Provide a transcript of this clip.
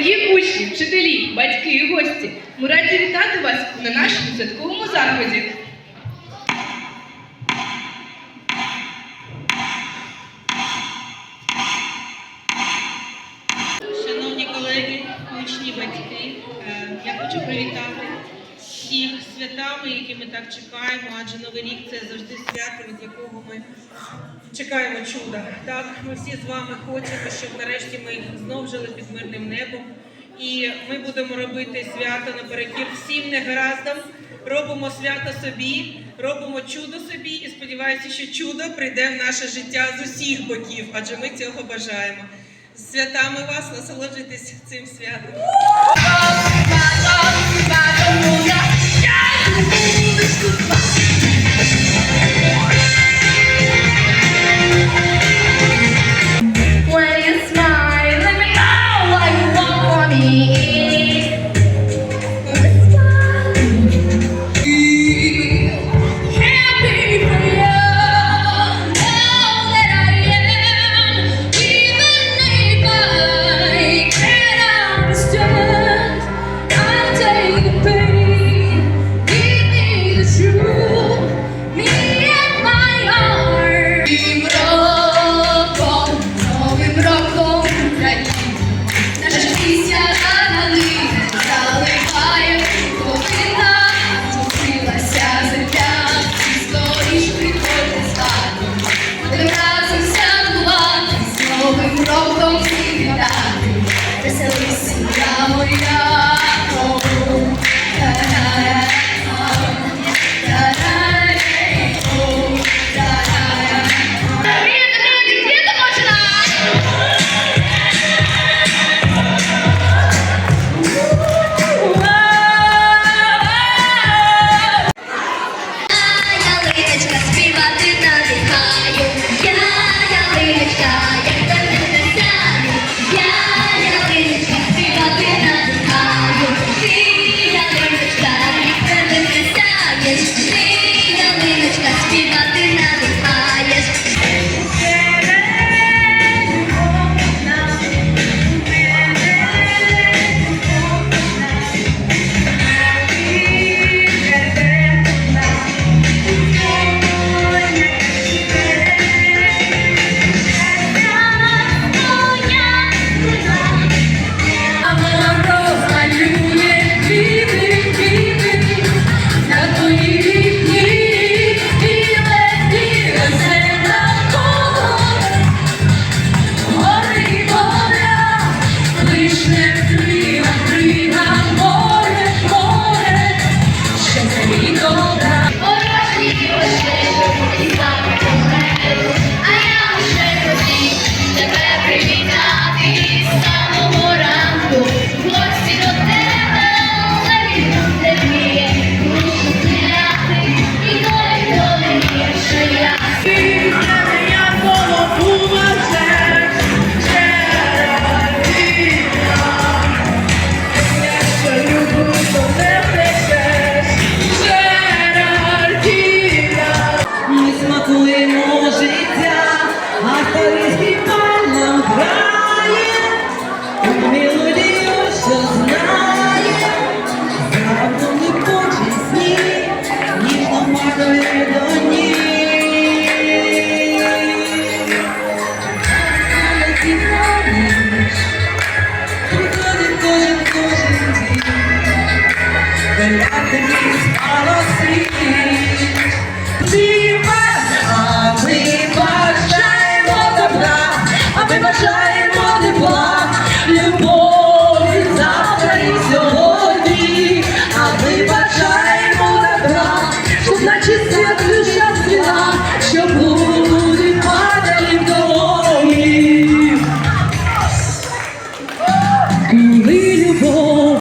Дорогі учні, вчителі, батьки і гості, ми раді вітати вас на нашому святковому заході. Шановні колеги, учні, батьки, е, я хочу привітати всіх святами, які ми так чекаємо, адже Новий рік це завжди свято, від якого ми чекаємо чуда. Так, ми всі з вами хочемо, щоб нарешті ми знов жили під мирним небом. І ми будемо робити свято наперекір всім негараздам. Робимо свято собі, робимо чудо собі і сподіваюся, що чудо прийде в наше життя з усіх боків, адже ми цього бажаємо. З святами вас насолоджуйтесь цим святом.